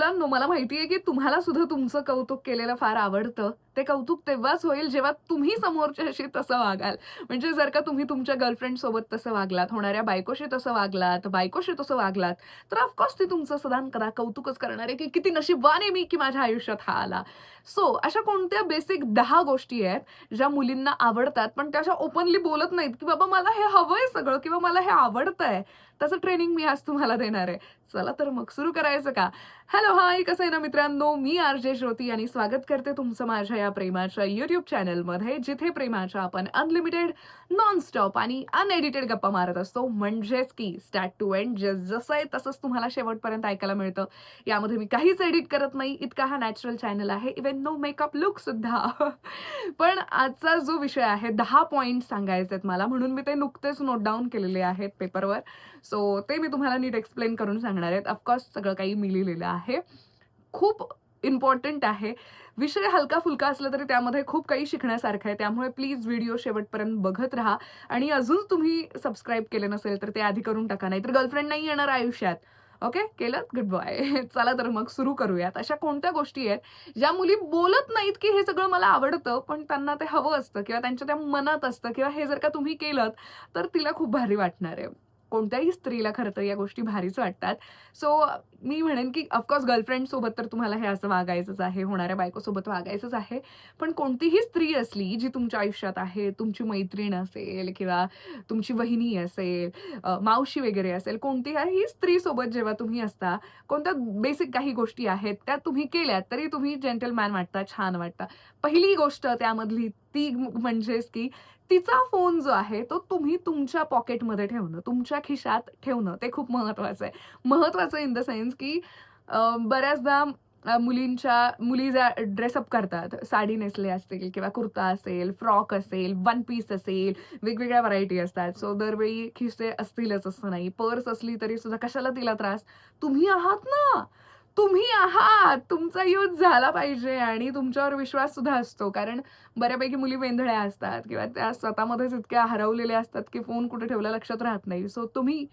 मित्रांनो मला माहिती आहे की तुम्हाला सुद्धा तुमचं कौतुक केलेलं फार आवडतं. ते कौतुक तेव्हाच होईल जेव्हा तुम्ही समोरच्याशी तसं वागाल. म्हणजे जर का तुम्ही तुमच्या गर्लफ्रेंड सोबत तसं वागलात होणाऱ्या बायकोशी तसं वागलात बायकोशी तसं वागलात तर ऑफकोर्स ती तुमचं सदान करा कौतुकच करणार आहे की किती नशीबवान आहे मी की माझ्या आयुष्यात हा आला. सो अशा कोणत्या बेसिक दहा गोष्टी आहेत ज्या मुलींना आवडतात पण त्या अशा ओपनली बोलत नाहीत की बाबा मला हे हवंय सगळं किंवा मला हे आवडतंय. त्याचं ट्रेनिंग मी आज तुम्हाला देणार आहे. चला तर मग सुरू करायचं का? हॅलो हाय कसं आहे ना मित्रांनो? मी आर जे ज्योती आणि स्वागत करते तुमचं माझ्या या प्रेमाच्या युट्यूब चॅनलमध्ये जिथे प्रेमाच्या आपण अनलिमिटेड नॉनस्टॉप आणि अनएडिटेड गप्पा मारत असतो. म्हणजेच की स्टार्ट टू एंड जसं आहे तसंच तुम्हाला शेवटपर्यंत ऐकायला मिळतं. यामध्ये मी काहीच एडिट करत नाही. इतका हा नॅचरल चॅनल आहे. इवन नो मेकअप लुक सुद्धा. पण आजचा जो विषय आहे दहा पॉईंट सांगायचे आहेत मला. म्हणून मी ते नुकतेच नोट डाऊन केलेले आहेत पेपरवर सो ते मी तुम्हाला नीट एक्सप्लेन करून सांगणार आहेत. ऑफकोर्स सगळं काही मी लिहिलेलं आहे. खूप इम्पॉर्टंट आहे. विषय हलका फुलका असला तरी त्यामध्ये खूप काही शिकण्यासारखं आहे. त्यामुळे प्लीज व्हिडिओ शेवटपर्यंत बघत राहा. आणि अजून तुम्ही सबस्क्राईब केले नसेल तर ते आधी करून टाका. नाही तर गर्लफ्रेंड नाही येणार आयुष्यात. ओके केलं? गुड बाय चला तर मग सुरू करूयात. अशा कोणत्या गोष्टी आहेत ज्या मुली बोलत नाहीत की हे सगळं मला आवडतं पण त्यांना ते हवं असतं किंवा त्यांच्या त्या मनात असतं किंवा हे जर का तुम्ही केलं तर तिला खूप भारी वाटणार आहे. कोणत्याही स्त्रीला खरं तर या गोष्टी भारीच वाटतात. सो मी म्हणेन की ऑफकोर्स गर्लफ्रेंड सोबत तर तुम्हाला हे असं वागायचंच आहे होणाऱ्या बायकोसोबत वागायचंच आहे. पण कोणतीही स्त्री असली जी तुमच्या आयुष्यात आहे तुमची मैत्रीण असेल किंवा तुमची वहिनी असेल मावशी वगैरे असेल कोणतीही स्त्रीसोबत जेव्हा तुम्ही असता कोणत्या बेसिक काही गोष्टी आहेत त्या तुम्ही केल्यात तरी तुम्ही जेंटलमॅन वाटता छान वाटता. पहिली गोष्ट त्यामधली ती म्हणजेच की तिचा फोन जो आहे तो तुम्ही तुमच्या पॉकेटमध्ये ठेवणं तुमच्या खिशात ठेवणं ते खूप महत्वाचं आहे. महत्त्वाचं इन द सेन्स की बऱ्याचदा मुलींच्या मुली ज्या ड्रेसअप करतात साडी नेसले असतील किंवा कुर्ता असेल फ्रॉक असेल वन पीस असेल वेगवेगळ्या व्हरायटी असतात. सो दरवेळी खिसे असतीलच असं नाही. पर्स असली तरी सुद्धा कशाला तिला त्रास? तुम्ही आहात ना! तुम्ही आहात तुमचा यूज झाला पाहिजे आणि तुमच्यावर विश्वास सुद्धा असतो. कारण बऱ्यापैकी मुली वेंधळ्या असतात किंवा त्या स्वतःमध्येच इतक्या हरवलेल्या असतात की फोन कुठे ठेवला लक्षात राहत नाही. सो तुम्ही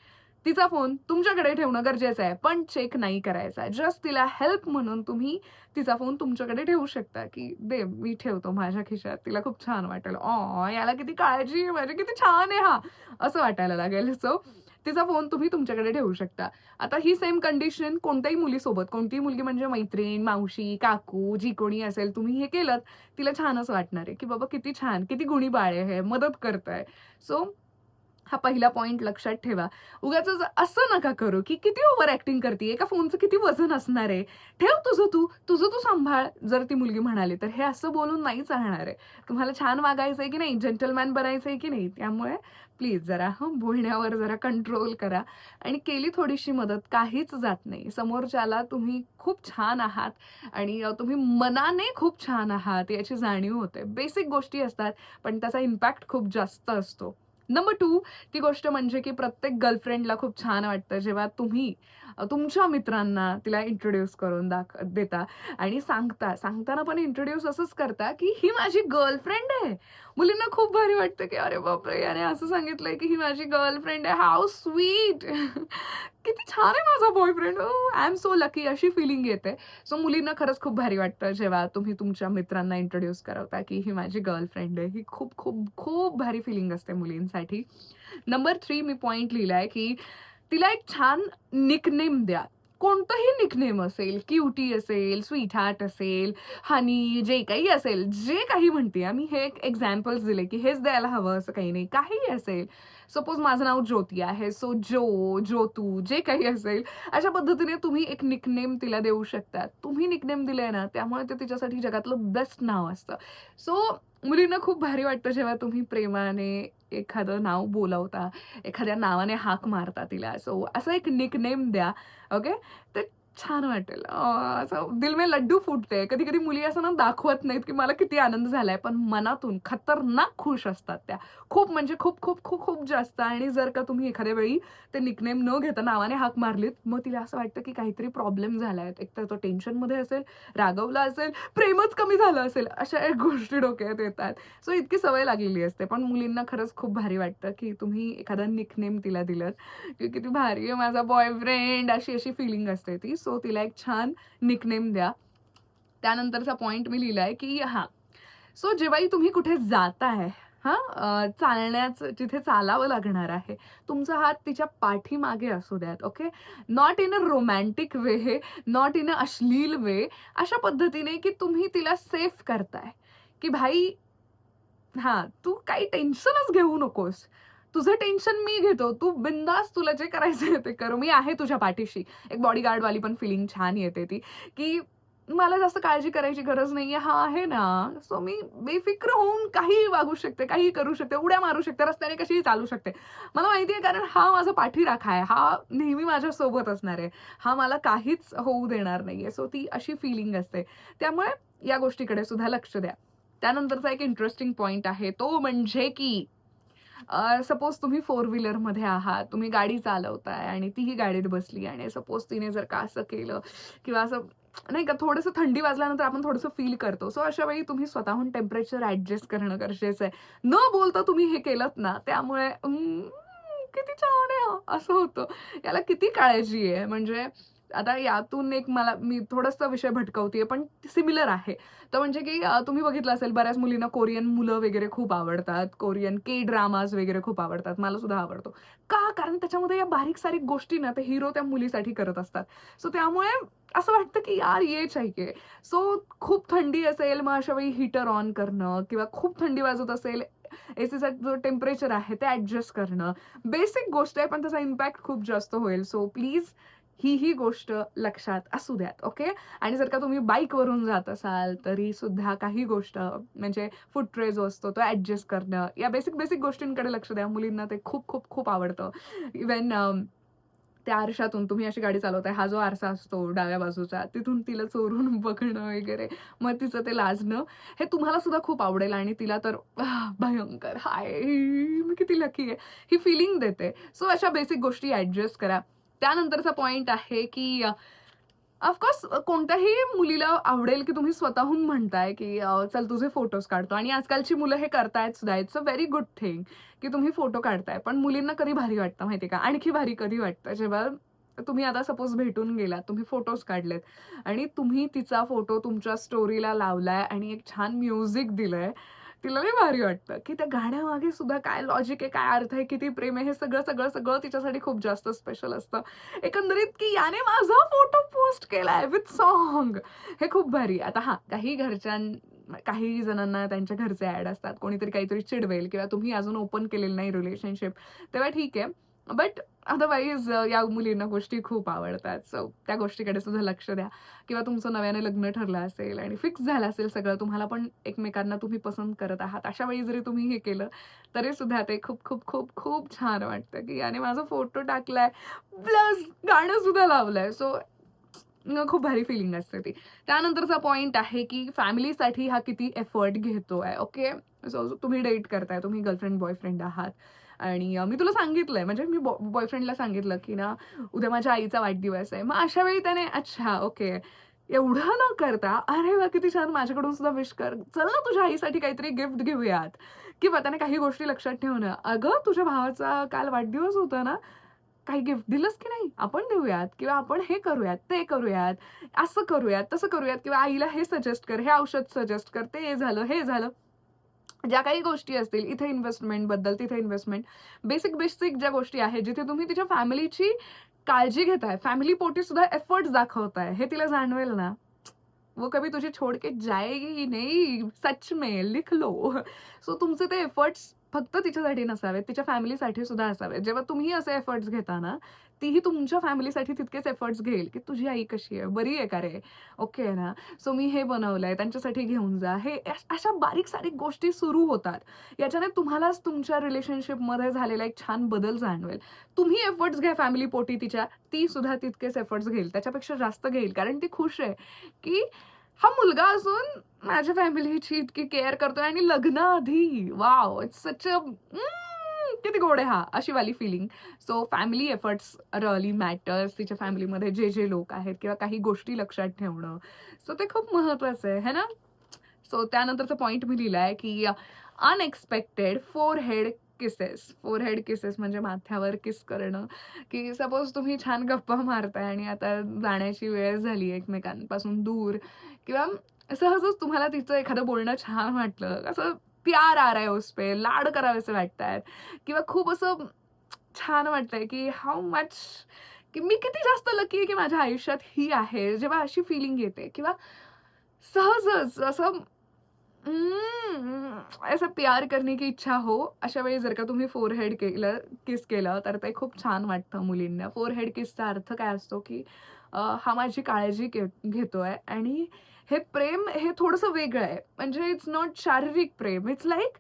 तिचा फोन तुमच्याकडे ठेवणं गरजेचं आहे पण चेक नाही करायचा. जस्ट तिला हेल्प म्हणून तुम्ही तिचा फोन तुमच्याकडे ठेवू शकता की दे मी ठेवतो माझ्या खिशात. तिला खूप छान वाटेल. ऑ याला किती काळजी आहे माझी किती छान आहे हा. असं वाटायला लागेल. सो तिचा फोन तुम्ही तुमच्याकडे ठेवू शकता. आता ही सेम कंडिशन कोणत्याही मुलीसोबत कोणतीही मुलगी म्हणजे मैत्रीण मावशी काकू जी कोणी असेल तुम्ही हे केलं तिला छानच वाटणार आहे की बाबा किती छान किती गुणी बाळे आहे मदत करताय. सो हा पहिला पॉईंट लक्षात ठेवा. उगाच असं नका करू की किती ओव्हर ऍक्टिंग करते एका फोनचं किती वजन असणार आहे. ठेव तुझं तू तुझं तू सांभाळ जर ती मुलगी म्हणाली तर. हे असं बोलून नाही चालणार आहे. तुम्हाला छान वागायचंय की नाही? जेंटलमॅन आहे की नाही? त्यामुळे प्लीज जरा हं बोलण्यावर जरा कंट्रोल करा. आणि केली थोडीशी मदत काहीच जात नाही. समोरच्याला तुम्ही खूप छान आहात आणि तुम्ही मनाने खूप छान आहात याची जाणीव होते. बेसिक गोष्टी असतात पण त्याचा इम्पॅक्ट खूप जास्त असतो. नंबर टू ती गोष्ट म्हणजे की प्रत्येक गर्लफ्रेंडला खूप छान वाटतं जेव्हा तुम्ही तुमच्या मित्रांना तिला इंट्रोड्यूस करून दाख देता. आणि सांगता सांगताना पण इंट्रोड्यूस असंच करता की ही माझी गर्लफ्रेंड आहे. मुलींना खूप भारी वाटतं की अरे बापरे याने असं सांगितलंय की ही माझी गर्लफ्रेंड आहे. हाऊ स्वीट किती छान आहे माझा boyfriend I am so lucky अशी फिलिंग येते. सो मुलींना खरंच खूप भारी वाटतं जेव्हा तुम्ही तुमच्या मित्रांना इंट्रोड्यूस करवता की ही माझी गर्लफ्रेंड आहे. ही खूप खूप खूप भारी फिलिंग असते मुलींसाठी. नंबर थ्री मी पॉईंट लिहिलाय की तिला एक छान निकनेम द्या. कोणतंही निकनेम असेल क्युटी असेल स्वीट हार्ट असेल हनी जे काही असेल जे काही म्हणते मी हे एक एक्झाम्पल्स दिले की हेच द्यायला हवं असं काही नाही. काहीही असेल सपोज माझं नाव ज्योती आहे सो जो ज्योतू जे काही असेल अशा पद्धतीने तुम्ही एक निकनेम तिला देऊ शकता. तुम्ही निकनेम दिलंय ना त्यामुळे ते तिच्यासाठी जगातलं बेस्ट नाव असतं. सो मुलींना खूप भारी वाटतं जेव्हा तुम्ही प्रेमाने एखादं नाव बोलवता एखाद्या नावाने हाक मारता तिला. सो असं एक निकनेम द्या ओके ते छान वाटेल. असं दिल में लड्डू फुटते. कधी कधी मुली असं ना दाखवत नाहीत की मला किती आनंद झालाय पण मनातून खतरनाक खुश असतात त्या. खूप म्हणजे खूप खूप खूप खूप जास्त. आणि जर का तुम्ही एखाद्या वेळी ते निकनेम न घेता नावाने हाक मारलीत मग तिला असं वाटतं की काहीतरी प्रॉब्लेम झालाय. एक तर तो टेन्शनमध्ये असेल रागवला असेल प्रेमच कमी झालं असेल अशा एक गोष्टी डोक्यात येतात. सो इतकी सवय लागलेली असते. पण मुलींना खरंच खूप भारी वाटतं की तुम्ही एखादा निकनेम तिला दिलं की किती भारी आहे माझा बॉयफ्रेंड अशी अशी फिलिंग असते ती. सो तिला एक छान निकनेम द्या. त्यानंतरचा पॉईंट मी लिहिलाय की हां. सो जेव्हाही तुम्ही कुठे जाताय हां चालण्याचं जिथे चालावं लागणार आहे तुमचा हात तिच्या पाठीमागे असू द्यात okay not in a romantic way not in a अश्लील वे अशा पद्धतीने की तुम्ही तिला सेफ करताय. की भाई हां तू काही टेन्शनच घेऊ नकोस. तुझं टेन्शन मी घेतो. तू बिंदास तुला जे करायचं ते कर. मी आहे तुझ्या पाठीशी. एक बॉडीगार्डवाली पण फिलिंग छान येते ती. की मला जास्त काळजी करायची गरज नाहीये. हा आहे ना. सो मी बेफिक्र होऊन काहीही वागू शकते काही करू शकते उड्या मारू शकते रस्त्याने कशीही चालू शकते. मला माहिती आहे कारण हा माझा पाठीराखा आहे. हा नेहमी माझ्या सोबत असणार आहे. हा मला काहीच होऊ देणार नाहीये. सो ती अशी फिलिंग असते. त्यामुळे या गोष्टीकडे सुद्धा लक्ष द्या. त्यानंतरचा एक इंटरेस्टिंग पॉईंट आहे. तो म्हणजे की सपोज तुम्ही फोर व्हीलरमध्ये आहात तुम्ही गाडी चालवताय आणि तीही गाडीत बसली आणि सपोज तिने जर का असं केलं किंवा असं नाही का थोडंसं थंडी वाजल्यानंतर आपण थोडंसं फील करतो. सो अशा वेळी तुम्ही स्वतःहून टेम्परेचर ॲडजस्ट करणं गरजेचं आहे. न बोलता तुम्ही हे केलं ना त्यामुळे किती छान आहे असं होतं. याला किती काळजी आहे? म्हणजे आता यातून एक मला मी थोडासा विषय भटकवतीये पण सिमिलर आहे. तर म्हणजे की तुम्ही बघितलं असेल बऱ्याच मुलींना कोरियन मुलं वगैरे खूप आवडतात कोरियन के ड्रामाज वगैरे खूप आवडतात मला सुद्धा आवडतो. का? कारण त्याच्यामध्ये या बारीक सारीक गोष्टी ना ते हिरो त्या मुलीसाठी करत असतात. सो त्यामुळे असं वाटतं की यार ये चाहिए सो खूप थंडी असेल मग अशा वेळी हीटर ऑन करणं किंवा खूप थंडी वाजत असेल एसीचा जो टेम्परेचर आहे ते ॲडजस्ट करणं. बेसिक गोष्ट आहे पण त्याचा इम्पॅक्ट खूप जास्त होईल. सो प्लीज ही ही गोष्ट लक्षात असू द्यात ओके? आणि जर का तुम्ही बाईकवरून जात असाल तरी सुद्धा काही गोष्ट म्हणजे फूट ट्रे जो असतो तो ॲडजस्ट करणं या बेसिक बेसिक गोष्टींकडे लक्ष द्या. मुलींना ते खूप खूप खूप आवडतं. इवन um, त्या आरशातून तुम्ही अशी गाडी चालवताय हा जो आरसा असतो डाव्या बाजूचा तिथून तिला चोरून बघणं वगैरे मग तिचं ते लाजणं हे तुम्हाला सुद्धा खूप आवडेल आणि तिला तर भयंकर. हाय मी किती लकी आहे. ही फिलिंग देते. सो अशा बेसिक गोष्टी ॲडजस्ट करा. त्यानंतरचा पॉईंट आहे की ऑफकोर्स कोणत्याही मुलीला आवडेल की तुम्ही स्वतःहून म्हणताय की चल तुझे फोटोज काढतो. आणि आजकालची मुलं हे करतायत सुद्धा. It's a very good thing की तुम्ही फोटो काढताय. पण मुलींना कधी भारी वाटतं माहिती का? आणखी भारी कधी वाटतं? जेव्हा तुम्ही आता सपोज भेटून गेलात तुम्ही फोटोज काढलेत आणि तुम्ही तिचा फोटो तुमच्या स्टोरीला लावलाय आणि एक छान म्युझिक दिलंय. तिला लई भारी वाटतं की त्या गाण्यामागे सुद्धा काय लॉजिक आहे काय अर्थ आहे किती प्रेम आहे हे सगळं सगळं सगळं तिच्यासाठी खूप जास्त स्पेशल असतं. एकंदरीत की याने माझा फोटो पोस्ट केलाय विथ सॉन्ग हे खूप भारी आता हा काही घरच्यां काही जणांना त्यांच्या घरचे ऍड असतात कोणीतरी काहीतरी चिडवेल किंवा तुम्ही अजून ओपन केलेलं नाही रिलेशनशिप तेव्हा ठीक आहे. बट अदरवाईज या मुलींना गोष्टी खूप आवडतात. सो त्या गोष्टीकडे सुद्धा लक्ष द्या. किंवा तुमचं नव्याने लग्न ठरलं असेल आणि फिक्स झालं असेल सगळं तुम्हाला पण एकमेकांना तुम्ही पसंत करत आहात. अशा वेळी जरी तुम्ही हे केलं तरी सुद्धा ते खूप खूप खूप खूप छान वाटतं की याने माझा फोटो टाकलाय. प्लस गाणं सुद्धा लावलंय. सो खूप भारी फिलिंग असते ती. त्यानंतरचा पॉईंट आहे की फॅमिलीसाठी हा किती एफर्ट घेतोय ओके सो तुम्ही डेट करताय तुम्ही गर्लफ्रेंड बॉयफ्रेंड आहात. आणि मी तुला सांगितलंय म्हणजे मी बॉ बॉयफ्रेंडला सांगितलं की ना उद्या माझ्या आईचा वाढदिवस आहे. मग अशा वेळी त्याने अच्छा ओके एवढं न करता अरे वा किती छान माझ्याकडून सुद्धा विश कर. चल ना तुझ्या आईसाठी काहीतरी गिफ्ट घेऊयात. किंवा त्याने काही गोष्टी लक्षात ठेवणं. अगं तुझ्या भावाचा काल वाढदिवस होता ना काही गिफ्ट दिलंच की नाही? आपण देऊयात किंवा आपण हे करूयात ते करूयात असं करूयात तसं करूयात किंवा आईला हे सजेस्ट कर हे औषध सजेस्ट कर ते झालं हे झालं. ज्या काही गोष्टी असतील इथे इन्व्हेस्टमेंटबद्दल तिथे इन्व्हेस्टमेंट बेसिक बेसिक ज्या गोष्टी आहेत जिथे तुम्ही तिच्या फॅमिलीची काळजी घेताय फॅमिली पोटी सुद्धा एफर्ट्स दाखवताय हे तिला जाणवेल ना. वो कभी तुझे छोड़ के जाएगी नाही सच में लिख लो. सो तुमचे ते एफर्ट्स फक्त तिच्यासाठी नसावेत तिच्या फॅमिलीसाठी सुद्धा असावेत. जेव्हा तुम्ही असे एफर्ट्स घेता ना तीही तुमच्या फॅमिलीसाठी तितकेच एफर्ट्स घेईल की तुझी आई कशी आहे? बरी आहे का रे? ओके आहे ना? सो मी हे बनवलंय त्यांच्यासाठी घेऊन जा. हे अशा बारीक सारीक गोष्टी सुरू होतात. याच्याने तुम्हालाच तुमच्या रिलेशनशिपमध्ये झालेला एक छान बदल जाणवेल. तुम्ही एफर्ट्स घ्या फॅमिली पोटी तिच्या. ती सुद्धा तितकेच एफर्ट्स घेईल. त्याच्यापेक्षा जास्त घेईल. कारण ती खुश आहे की हा मुलगा असून माझ्या फॅमिलीची इतकी केअर करतोय आणि लग्नाआधी. वाव इट्स सच किती गोड आहे हा अशी वाली feeling so family efforts really matters तिच्या फॅमिलीमध्ये जे जे लोक आहेत किंवा काही गोष्टी लक्षात ठेवणं. सो ते खूप महत्वाचं आहे है ना? सो त्यानंतरचा पॉईंट मी लिहिलाय की unexpected forehead kisses forehead kisses म्हणजे माथ्यावर किस करणं. की सपोज तुम्ही छान गप्पा मारताय आणि आता जाण्याची वेळ झाली एकमेकांपासून दूर किंवा सहजच तुम्हाला तिचं एखादं बोलणं छान वाटलं असं प्यार आ रहा है उस पे लाड करावेसे वाटतायत किंवा खूप असं छान वाटतंय की हाऊ मच की मी किती जास्त लकी आहे की माझ्या आयुष्यात ही आहे जेव्हा अशी फिलिंग येते. किंवा सहजच असं हम्म, ऐसा प्यार करणे की इच्छा हो अशा वेळी जर का तुम्ही फोरहेड केलं किस केलं तर ते खूप छान वाटतं मुलींना. फोरहेड किसचा अर्थ काय असतो की हा माझी काळजी घे- घेतोय आणि हे प्रेम हे थोडंसं वेगळं आहे. म्हणजे इट्स नॉट शारीरिक प्रेम. इट्स लाईक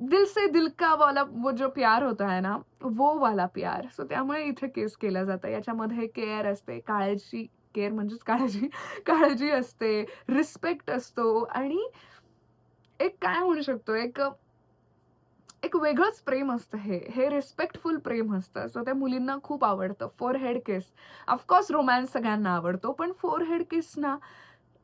दिल से दिल का वाला वो जो प्यार होता है ना वो वाला प्यार. सो त्यामुळे इथे केस केलं जातं. याच्यामध्ये केअर असते काळजी केअर म्हणजेच काळजी काळजी असते रिस्पेक्ट असतो आणि एक काय म्हणू शकतो? एक एक वेगळंच प्रेम असतं हे. हे रिस्पेक्टफुल प्रेम असतं. सो त्या मुलींना खूप आवडतं. Forehead kiss of course romance सगळ्यांना आवडतो पण फोर हेड किस ना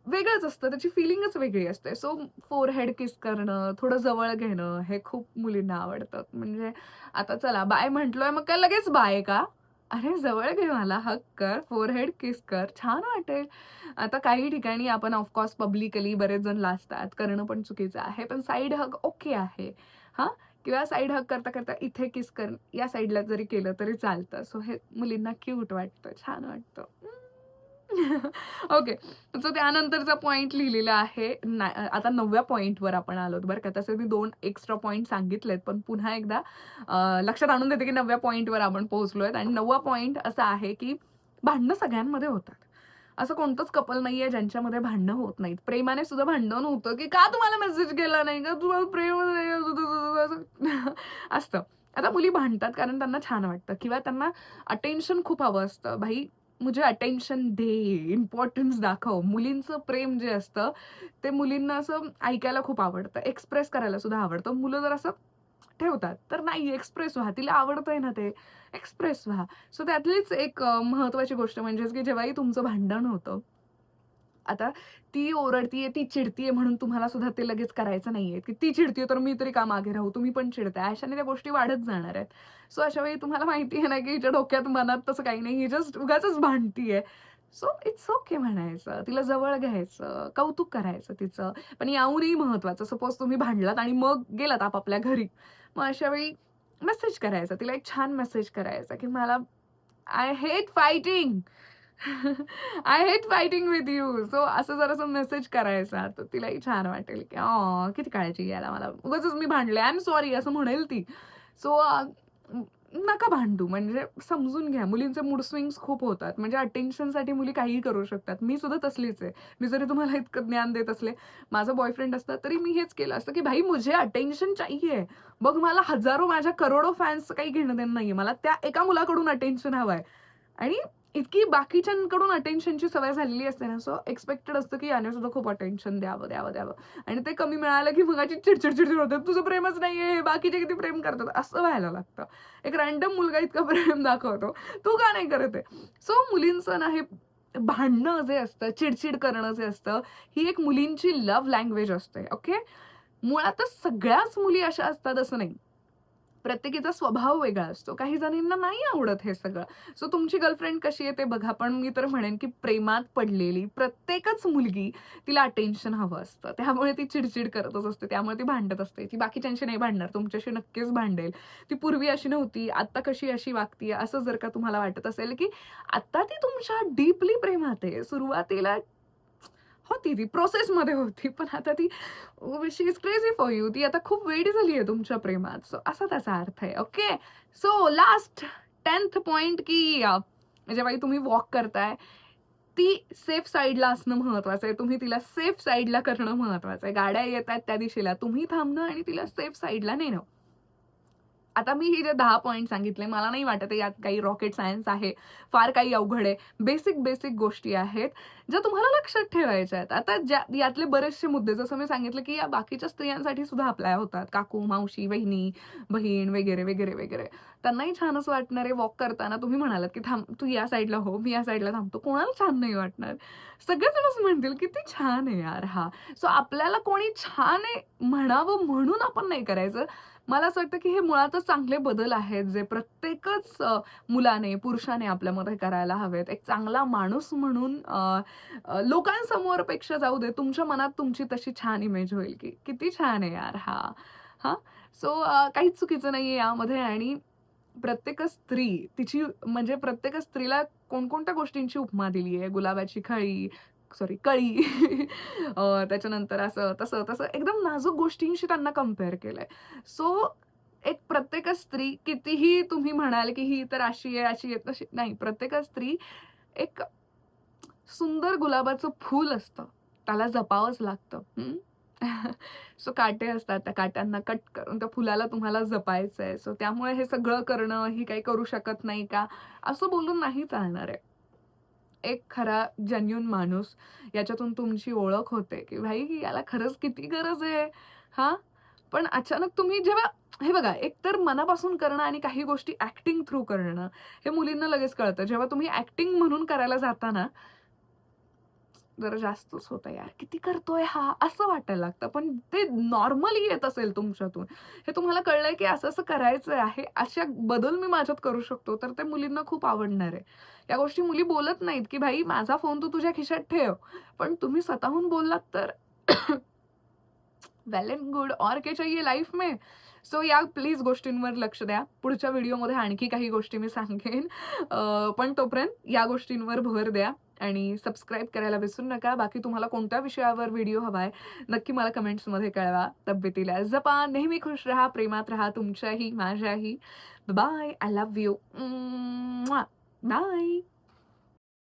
वेगळंच असतं. त्याची फिलिंगच वेगळी असते. सो फोर हेड किस करणं थोडं जवळ घेणं हे खूप मुलींना आवडतं. म्हणजे आता चला बाय म्हटलोय मग काय लगेच बाय का? अरे जवळ घे मला हक कर फोरहेड किस कर. छान वाटेल. आता काही ठिकाणी आपण ऑफकोर्स पब्लिकली बरेच जण लाजतात करणं पण चुकीचं आहे पण साईड हग ओके आहे. हां? किंवा साईड हग करता करता इथे किस कर या साईडला जरी केलं तरी चालतं. सो हे मुलींना क्यूट वाटतं छान वाटतं. ओके सो त्यानंतरचा पॉईंट लिहिलेला आहे. ना- आता नवव्या पॉईंटवर आपण आलोत बरं का. तसे मी दोन एक्स्ट्रा पॉईंट सांगितलेत पण पुन्हा एकदा लक्षात आणून देते की नवव्या पॉईंटवर आपण पोहोचलो आहेत आणि नववा पॉईंट असा आहे की भांडणं सगळ्यांमध्ये होतात. असं कोणतंच कपल नाही आहे ज्यांच्यामध्ये भांडणं होत नाहीत. प्रेमाने सुद्धा भांडण होतं की का तुम्हाला मेसेज केला नाही का तुम्हाला प्रेम नाही असं असतं. आता मुली भांडतात कारण त्यांना छान वाटतं. किंवा त्यांना अटेन्शन खूप हवं असतं. भाई मुझे अटेन्शन दे इम्पॉर्टन्स दाखव. मुलींचं प्रेम जे असतं ते मुलींना असं ऐकायला खूप आवडतं. एक्सप्रेस करायला सुद्धा आवडतं. मुलं जर असं ठेवतात तर नाही एक्सप्रेस व्हा. तिला आवडतंय ना ते एक्सप्रेस व्हा. सो त्यातलीच एक महत्वाची गोष्ट म्हणजेच की जेव्हाही तुमचं भांडण होतं आता ती ओरडतीये ती चिडतीये म्हणून तुम्हाला सुद्धा ते लगेच करायचं नाहीये. की ती चिडतीये तर मी तरी का मागे राहू तुम्ही पण चिडताय. अशाने त्या गोष्टी वाढत जाणार आहेत. सो अशा वेळी तुम्हाला माहिती आहे ना की हिच्या डोक्यात मनात तसं काही नाही. ही जस्ट उगाच भांडतीये. सो इट्स ओके म्हणायचं. तिला जवळ घ्यायचं. कौतुक करायचं तिचं. पण यावरही महत्वाचं. सपोज तुम्ही भांडलात आणि मग गेलात आपापल्या घरी. मग अशा वेळी मेसेज करायचा. तिला एक छान मेसेज करायचा की मला I hate fighting I hate fighting with you so असं जरासं मेसेज करायचा. तर तिलाही छान वाटेल की ऑ किती काळजी घ्यायला मला. उगाच मी भांडले. आय एम सॉरी असं म्हणेल ती. सो नका भांडू. म्हणजे समजून घ्या. मुलींचे मूड स्विंग्स खूप होतात. म्हणजे अटेन्शनसाठी मुली काहीही करू शकतात. मी सुद्धा तसलीच आहे. मी जरी तुम्हाला इतकं ज्ञान देत असले माझं बॉयफ्रेंड असता तरी मी हेच केलं असतं की भाई मुझे अटेन्शन चाहिए. बघ मला हजारो माझ्या करोडो फॅन्स काही घेणं देणं नाहीये. मला त्या एका मुलाकडून अटेन्शन हवं आहे आणि इतकी बाकीच्यांकडून अटेन्शनची सवय झालेली असते ना सो एक्सपेक्टेड असतं की याने सुद्धा खूप अटेन्शन द्यावं द्यावं द्यावं. आणि ते कमी मिळालं की मगाची चिडचिड चिडचिड होते. तुझं प्रेमच नाहीये बाकीचे किती प्रेम करतात? असं व्हायला लागतं. एक रँडम मुलगा इतका प्रेम दाखवतो. तू का नाही करत आहे? सो मुलींचं ना हे भांडणं जे असतं चिडचिड करणं जे असतं ही एक मुलींची लव्ह लँग्वेज असते ओके मुळातच सगळ्याच मुली अशा असतात असं नाही. प्रत्येकीचा स्वभाव वेगळा असतो. काही जणींना नाही आवडत हे सगळं. सो तुमची गर्लफ्रेंड कशी आहे ते बघा. पण मी तर म्हणेन की प्रेमात पडलेली प्रत्येकच मुलगी तिला अटेन्शन हवं असतं. त्यामुळे ती चिडचिड करतच असते. त्यामुळे ती भांडत असते. ती बाकीच्यांशी नाही भांडणार. तुमच्याशी नक्कीच भांडेल. ती पूर्वी अशी नव्हती. आत्ता कशी अशी वागतीये असं जर का तुम्हाला वाटत असेल की आत्ता ती तुमच्या डीपली प्रेमात आहे. सुरुवातीला होती ती प्रोसेसमध्ये होती. पण आता ती she is crazy for you ती आता खूप वेडी झाली आहे तुमच्या प्रेमात. सो असा त्याचा अर्थ आहे. Okay so last tenth point की जेव्हा म्हणजे तुम्ही वॉक करताय ती सेफ साईडला असणं महत्वाचं आहे. तुम्ही तिला सेफ साईडला करणं महत्वाचं आहे. गाड्या येत आहेत त्या दिशेला. तुम्ही थांबणं आणि तिला सेफ साईडला नेणं. आता मी हे जे दहा पॉईंट सांगितले मला नाही वाटत यात काही रॉकेट सायन्स आहे. फार काही अवघड आहे. बेसिक बेसिक गोष्टी आहेत ज्या तुम्हाला लक्षात ठेवायच्या आहेत. आता ज्या यातले बरेचसे मुद्दे जसं मी सांगितलं की या बाकीच्या स्त्रियांसाठी सुद्धा अप्लाय होतात. काकू मावशी बहिणी बहीण वगैरे वगैरे वगैरे. त्यांनाही छान असं वाटणार आहे वॉक करताना. तुम्ही म्हणालात की थांब तू या साईडला हो मी या साईडला थांबतो. कोणाला छान नाही वाटणार. सगळेजणच म्हणतील किती छान आहे यार हा. सो आपल्याला कोणी छान आहे म्हणावं म्हणून आपण नाही करायचं. मला असं वाटतं की हे मुळातच चांगले बदल आहेत जे प्रत्येकच मुलाने पुरुषाने आपल्यामध्ये करायला हवेत. एक चांगला माणूस म्हणून लोकांसमोरपेक्षा जाऊ दे तुमच्या मनात तुमची तशी छान इमेज होईल की किती छान आहे यार हा. हा? सो काहीच चुकीचं नाहीये यामध्ये आणि प्रत्येक स्त्री तिची म्हणजे प्रत्येक स्त्रीला कोणकोणत्या गोष्टींची उपमा दिली आहे गुलाबाची खळी सॉरी कळी. त्याच्यानंतर असं तसं तसं एकदम नाजूक गोष्टींशी त्यांना कंपेअर केलंय. सो एक प्रत्येक स्त्री कितीही तुम्ही म्हणाल की ही तर अशी आहे अशी आहे तशी नाही प्रत्येक स्त्री एक सुंदर गुलाबाचं फूल असतं. त्याला जपावंच लागतं. सो काटे असतात त्या काट्यांना कट करून त्या फुलाला तुम्हाला जपायचं आहे सो त्यामुळे हे सगळं करणं ही काही करू शकत नाही का? असं बोलून नाही चालणार आहे. एक खरा जन्यून माणूस याच्यातून तुमची ओळख होते की भाई याला खरंच किती गरज आहे? हा? पण अचानक तुम्ही जेव्हा हे बघा एक तर मनापासून करणं आणि काही गोष्टी ऍक्टिंग थ्रू करणं हे मुलींना लगेच कळतं. जेव्हा तुम्ही ऍक्टिंग म्हणून करायला जाता ना जरा जास्तच होतं यार किती करतोय हा असं वाटायला लागतं. पण ते नॉर्मली येत असेल तुमच्यातून. हे तुम्हाला कळलंय की असं असं करायचं आहे अशा बदल मी माझ्यात करू शकतो तर ते मुलींना खूप आवडणार आहे. या गोष्टी मुली बोलत नाहीत की भाई माझा फोन तू तुझ्या खिशात ठेव. पण तुम्ही स्वतःहून बोललात तर वेल अँड गुड और के चाहिए लाईफ में? सो या प्लीज गोष्टींवर लक्ष द्या. पुढच्या व्हिडिओमध्ये आणखी काही गोष्टी मी सांगेन. पण तोपर्यंत या गोष्टींवर भर द्या. आणि सबस्क्राईब करायला विसरू नका. बाकी तुम्हाला कोणत्या विषयावर व्हिडिओ हवा आहे नक्की मला कमेंट्समध्ये कळवा. तब्येतीला जपा नेहमी खुश राहा प्रेमात राहा तुमच्याही माझ्याही. Bye I love you bye